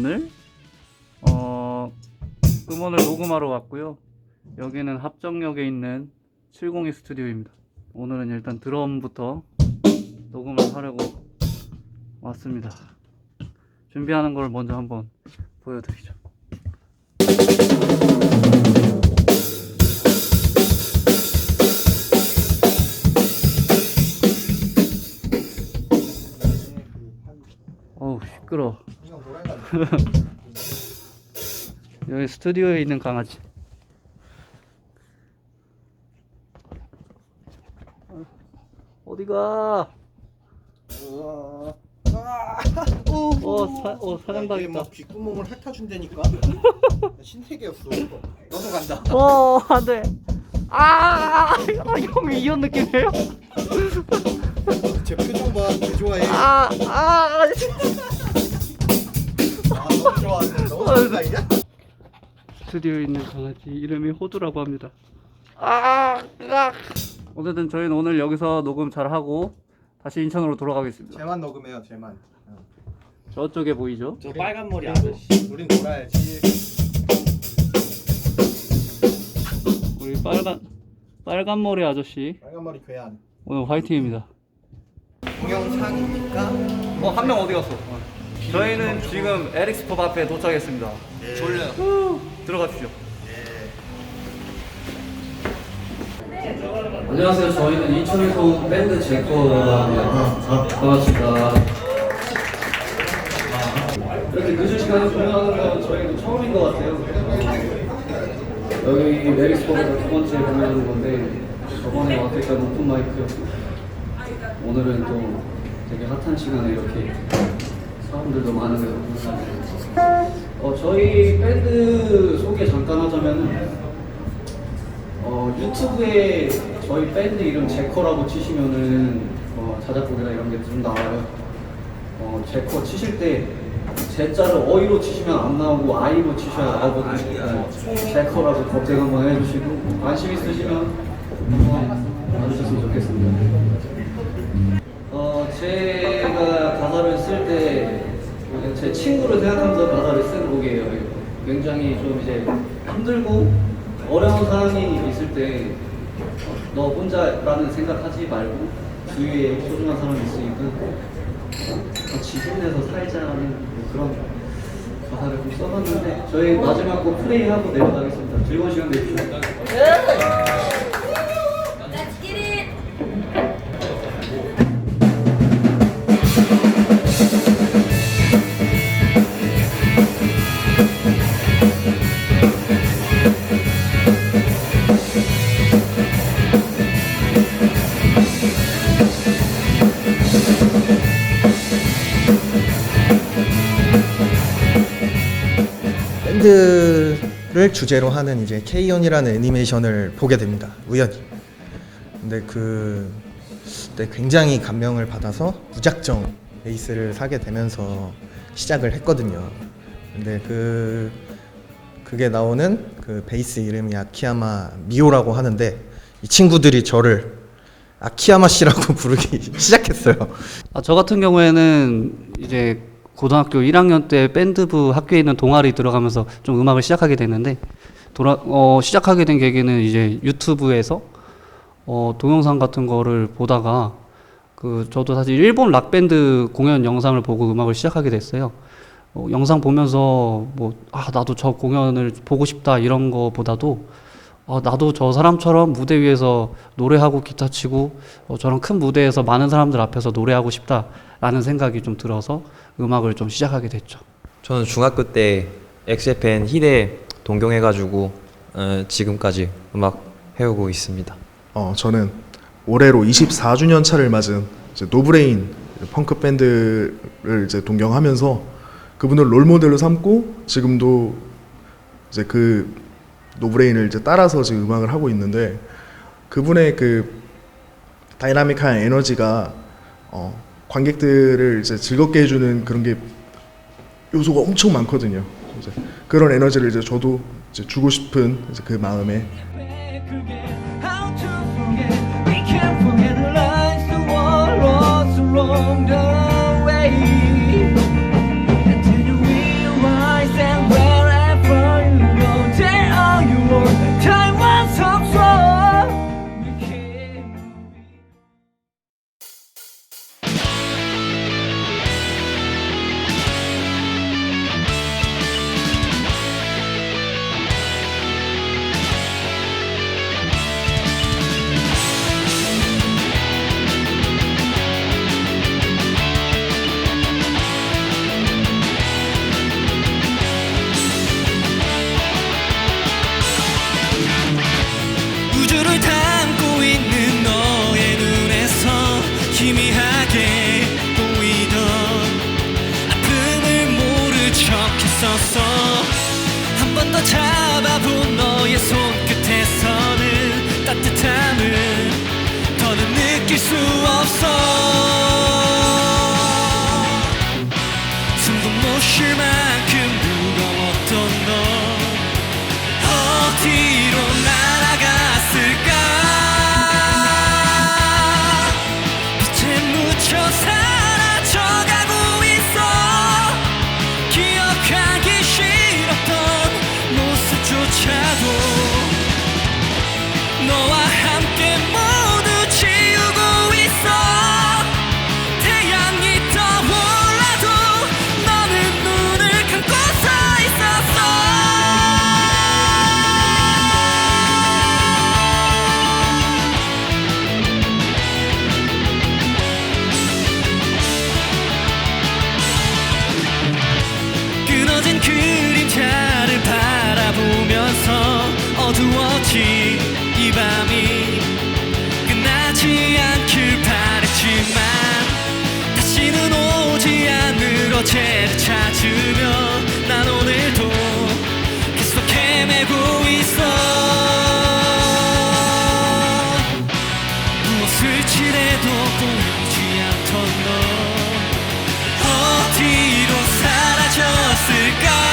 오늘 어, 음원을 녹음하러 왔고요. 여기는 합정역에 있는 702 스튜디오입니다. 오늘은 일단 드럼부터 녹음을 하려고 왔습니다. 준비하는 걸 먼저 한번 보여드리죠. 어우 시끄러. 여기 스튜디오에 있는 강아지. 어디가? 어, 사, 어 사냥당했다. 막 귓구멍을 핥아준다니까 신세계였어 너도 간다 어 안 돼. 아, 아, 형 이런 느낌이에요? 제 표정 봐 개 좋아해 아, 아, 아 가까이냐? 스튜디오에 있는 강아지 이름이 호두라고 합니다. 아, 아. 어쨌든 저희는 오늘 여기서 녹음 잘 하고 다시 인천으로 돌아가겠습니다. 쟤만 녹음해요 쟤만 어. 저쪽에 보이죠? 저 빨간 머리 아저씨. 우린 놀아야지 우리 빨간 빨간 머리 아저씨 빨간 머리 괴한 오늘 화이팅입니다. 동영상입니까? 어 한 명 어디 갔어? 저희는 지금 에릭스펍 앞에 도착했습니다. 졸려요 들어가십시오. 안녕하세요. 저희는 인천에서 온 밴드 제커라 합니다. 반갑습니다. 이렇게 늦은 시간에 공연하는 건 저희도 처음인 것 같아요. 여기 메리스포에서 두 번째 공연하는 건데 저번에 왔을 때는 오픈 마이크였고 오늘은 또 되게 핫한 시간에 이렇게 사람들도 감사합니다. 어, 저희 밴드 소개 잠깐 하자면은 어, 유튜브에 저희 밴드 이름 제커라고 치시면은 어, 자작곡이나 이런 게 좀 나와요. 어, 제커 치실 때 제자를 어이로 치시면 안 나오고 아이로 치셔야 나오거든요. 네. 제커라고 검색 한번 해주시고 관심 있으시면 한번 와주셨으면 좋겠습니다. 어, 제가 가사를 쓸때 제 친구를 생각하면서 가사를 쓴 곡이에요. 굉장히 좀 이제 힘들고 어려운 상황이 있을 때 어, 너 혼자라는 생각하지 말고 주위에 소중한 사람이 있으니까 같이 힘내서 살자는 뭐 그런 가사를 좀 써봤는데 저희 마지막 곡 플레이하고 내려가겠습니다. 즐거운 시간 되십시오. 밴드를 주제로 하는 이제 K-on이라는 애니메이션을 보게 됩니다 우연히. 근데 그 그때 굉장히 감명을 받아서 무작정 베이스를 사게 되면서 시작을 했거든요. 근데 그 그게 나오는 그 베이스 이름이 아키야마 미오라고 하는데 이 친구들이 저를 아키야마 씨라고 부르기 시작했어요. 아, 저 같은 경우에는 이제 고등학교 1학년 때 밴드부 학교에 있는 동아리 들어가면서 좀 음악을 시작하게 됐는데 돌아 어, 시작하게 된 계기는 이제 유튜브에서 어, 동영상 같은 거를 보다가 그 저도 사실 일본 락 밴드 공연 영상을 보고 음악을 시작하게 됐어요. 어, 영상 보면서 뭐 아 나도 저 공연을 보고 싶다 이런 거보다도 아, 나도 저 사람처럼 무대 위에서 노래하고 기타 치고 어, 저런 큰 무대에서 많은 사람들 앞에서 노래하고 싶다라는 생각이 좀 들어서 음악을 좀 시작하게 됐죠. 저는 중학교 때 엑세펜 희대 동경해가지고 어, 지금까지 음악 해오고 있습니다. 어, 저는 올해로 24주년 차를 맞은 이제 노브레인 펑크 밴드를 이제 동경하면서 그분을 롤 모델로 삼고 지금도 이제 그 노브레인을 이제 따라서 지금 음악을 하고 있는데 그분의 그 다이나믹한 에너지가 어, 관객들을 이제 즐겁게 해주는 그런 게 요소가 엄청 많거든요. 그런 에너지를 이제 저도 이제 주고 싶은 이제 그 마음에 기억했었어. 한 번 더 잡아본 너의 손끝에서는 따뜻함을 더는 느낄 수 없어. 모습조차도 없이 이 밤이 끝나지 않길 바랬지만 다시는 오지 않을 어제를 찾으며 난 오늘도 계속 헤매고 있어. 무엇을 칠해도 보이지 않던 너 어디로 사라졌을까?